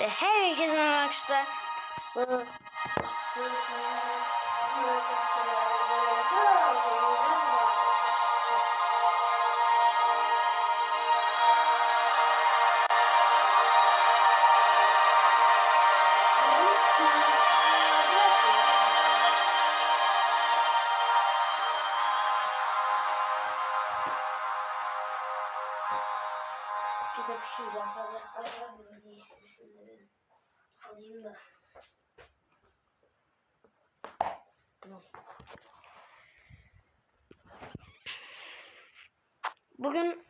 Ve merhaba arkadaşlar. Bu bir de yapacaklar var diye sesini benim alayım da. Tamam. Bugün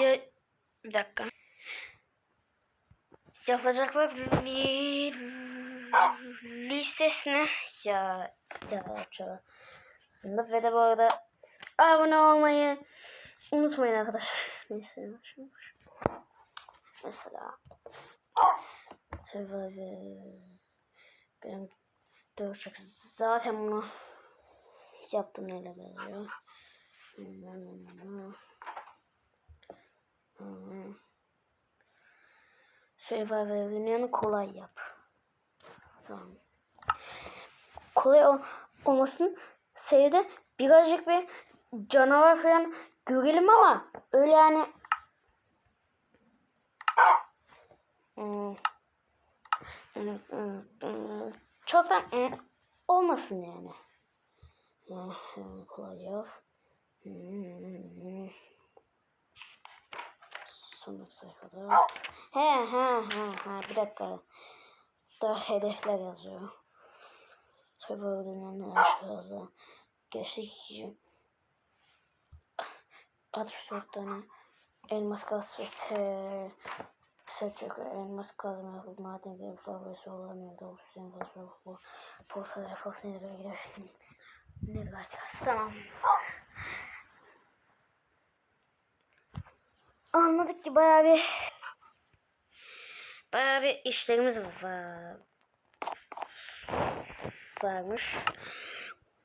ya bir dakika. Yapacaklar li, listesine ya. Sınıf ve de bu arada abone olmayı unutmayın arkadaşlar. Neyse. Mesela Survivor benim dövüşecek zaten bunu yaptım neyle yazıyor. Survivor dünyanı kolay yap. Tamam. Kolay ol olmasının birazcık bir canavar falan görelim ama öyle yani Hmm. Çok da hmm, olmasın yani. Kolay. Sonraki sayfada. He he he he bir dakika. Daha hedefler yazıyor. Sayfa ödülünün aşağıda. Geçtik 64 tane elmas kas ve se seçecekler. Elmas kazma maden gibi fabrikası olamıyor. Doğru düzen fazla bu. Portal yapıp ve gider. Nedir artık tamam. Anladık ki bayağı bir bayağı bir işlerimiz var. Varmış.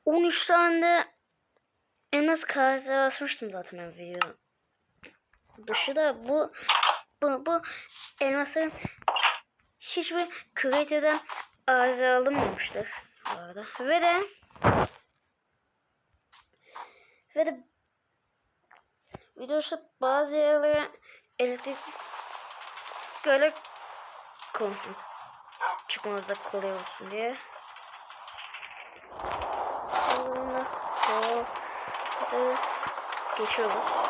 13 tane de en az karşı basmıştım zaten ben video. Dışı da bu bu, bu elmasların hiçbir kreatiften arıza alınmamıştır. Arada. Ve de ve de videoda bazı yerlere elektrik böyle konuştum. Çıkmamızda kolay olsun diye. Geçiyoruz.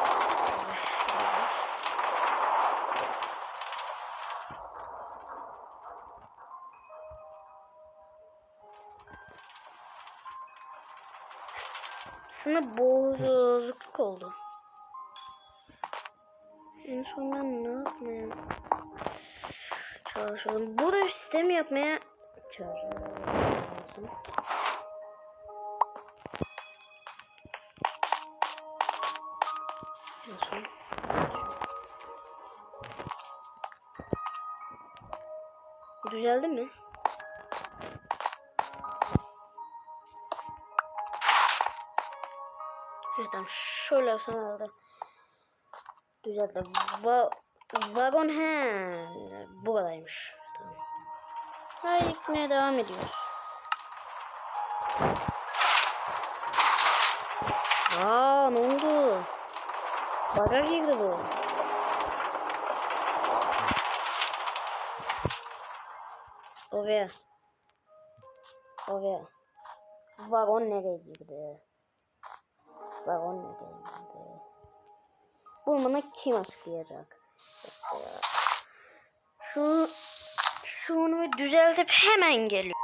Sana bozukluk oldu. En son ben ne yapmaya çalışalım. Burada bir sistem yapmaya çalışalım. Düzeldi mi? Evet tamam şöyle yapsam herhalde. Düzeldi. Va vagon he. Bu kadarmış. Tamam. Hayır gitmeye devam ediyoruz. Aa ne oldu? Baga girdi bu. Oraya. Oraya. Vagon nereye girdi? Vagon nereye girdi? Bunu bana kim açıklayacak? Şunu, şunu düzeltip hemen geliyor.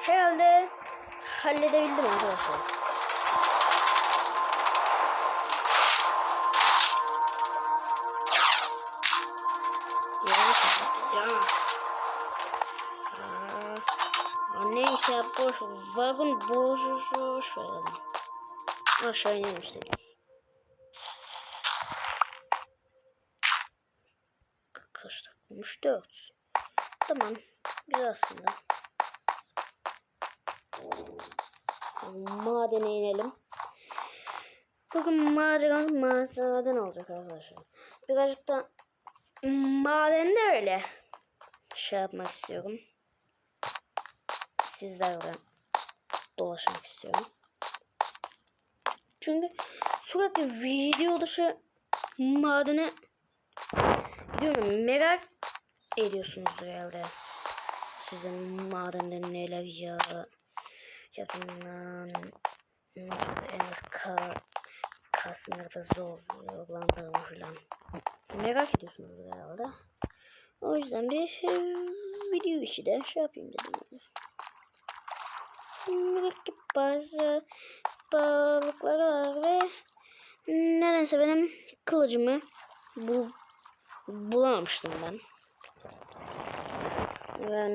Herhalde halledebildim arkadaşlar. Neyse ya boş vagon boş boş verelim. Aşağı inelim istedim. Kaç olmuş? Dört. Tamam. Güzel aslında. Madene inelim. Bugün maceramız maden olacak arkadaşlar. Birazcık da madende öyle şey yapmak istiyorum. Sizlerle dolaşmak istiyorum. Çünkü sürekli video dışı madene gidiyorum. Merak ediyorsunuzdur herhalde. Sizin madende neler ya yapımdan en az ka kasımlarda zor yollandığımı falan merak ediyorsunuz herhalde. O yüzden bir e, video içi de şey yapayım dedim. Mürekkep bazı balıklar var ve nedense benim kılıcımı bul bulamamıştım ben. Ben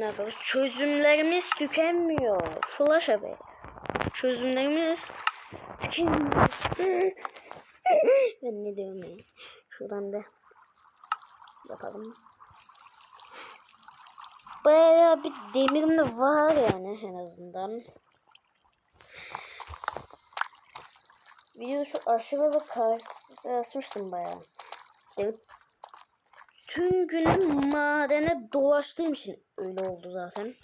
ne? Çözümlerimiz tükenmiyor. Flash haberi. Çözümlerimiz tükenmiyor. ben ne diyorum ya? Şuradan da yapalım. Bayağı bir demirim de var yani en azından. Video şu da karşılaşmıştım bayağı. Yani tüm günü madene dolaştığım için öyle oldu zaten.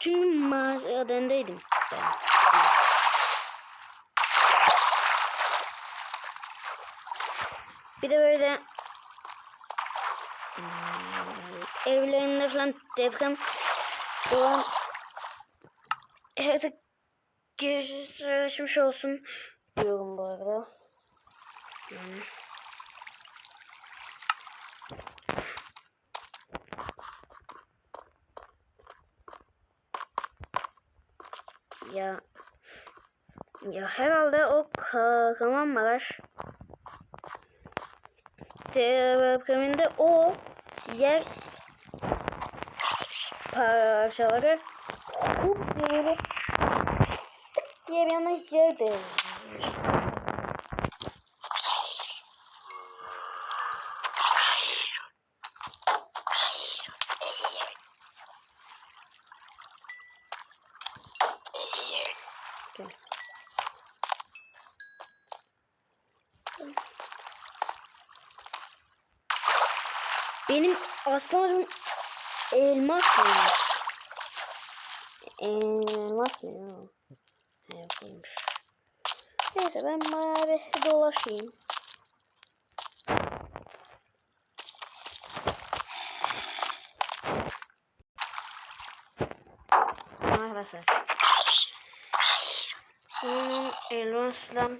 Tüm madendeydim. Bir de böyle hmm, evlerinde falan deprem olan artık geçmiş olsun diyorum bu arada. Yani. Ya ya herhalde o Kahramanmaraş depreminde o yer parçaları hop böyle tık diye bir anda yer devrilmiş. Gel. Benim aslanım elmas mı? Elmas mı ya? Buymuş. Neyse ben bayağı bir dolaşayım. Arkadaşlar. Bunun elmasla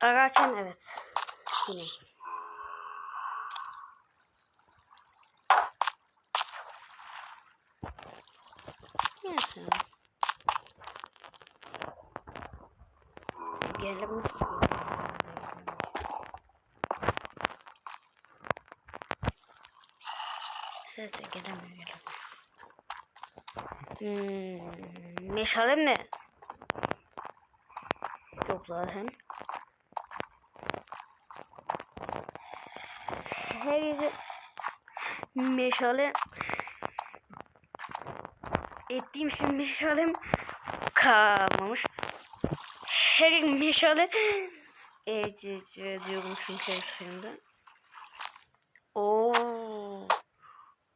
ararken evet. Yine. Neyse. Gelelim. Neyse gelemiyor gelemiyor. Hmm, meşale mi? Yok zaten. Her gece meşale ettiğim için meşalem kalmamış. Her meşale e, c- c- diyorum çünkü her seferinde. Oo.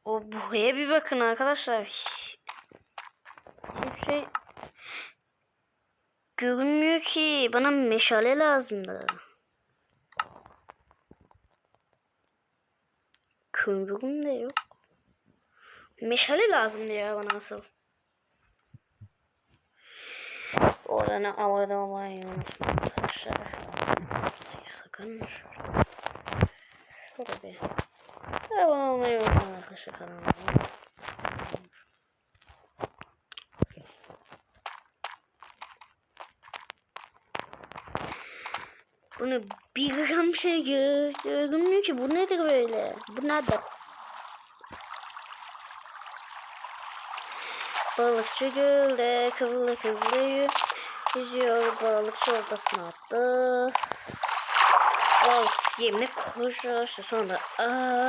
O buraya bir bakın arkadaşlar. Hiçbir şey görünmüyor ki. Bana meşale lazımdı. Kömürüm de yok. Meşale lazımdı ya bana asıl. Oradan abone olmayı unutmayın arkadaşlar. Sakın şöyle. Şöyle bir. Abone olmayı unutmayın arkadaşlar kanalıma. Bunu bir gram şey gör, görünmüyor ki. Bu nedir böyle? Bu nedir? Balıkçı gölde kıvrılı kıvrılı yüzüyor. Balıkçı ortasına attı. Balık yemine koşuyor. İşte sonra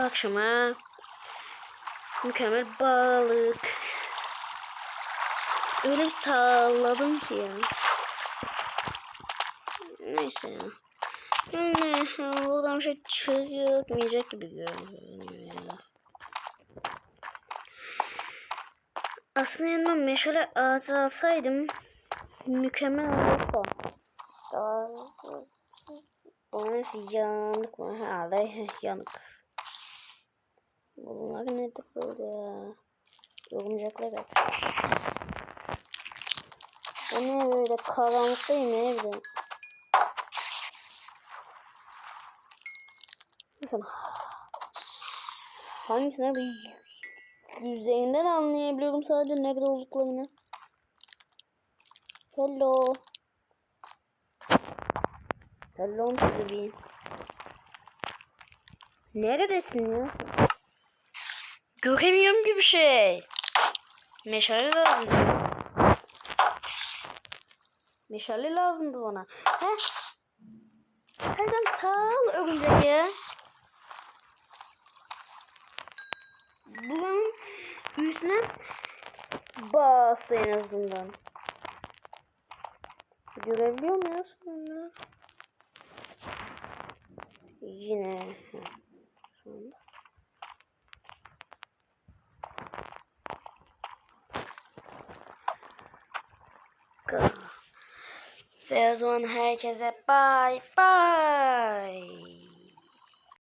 akşama mükemmel balık. Öyle bir salladım ki ya. Neyse ya. Yani buradan bir şey çıkmayacak gibi görünüyor. Aslında yanıma meşale ağacı mükemmel olurdu. Daha onun yanık mı? Herhalde yanık. Bunlar nedir böyle ya? Yorumcaklar hep. O ne böyle karanlıktayım evde. Bakın. Hangisine bir yüzeyinden anlayabiliyorum sadece nerede olduklarını. Hello. Hello bebeğim. Neredesin ya? Göremiyorum ki bir şey. Meşale lazım. Meşale lazımdı bana. He? Erdem sağ ol örümceğe. Bunun yüzüne bastı en azından. Görebiliyor muyuz bunu? Yine. Sonunda. Ve o zaman herkese bye bye.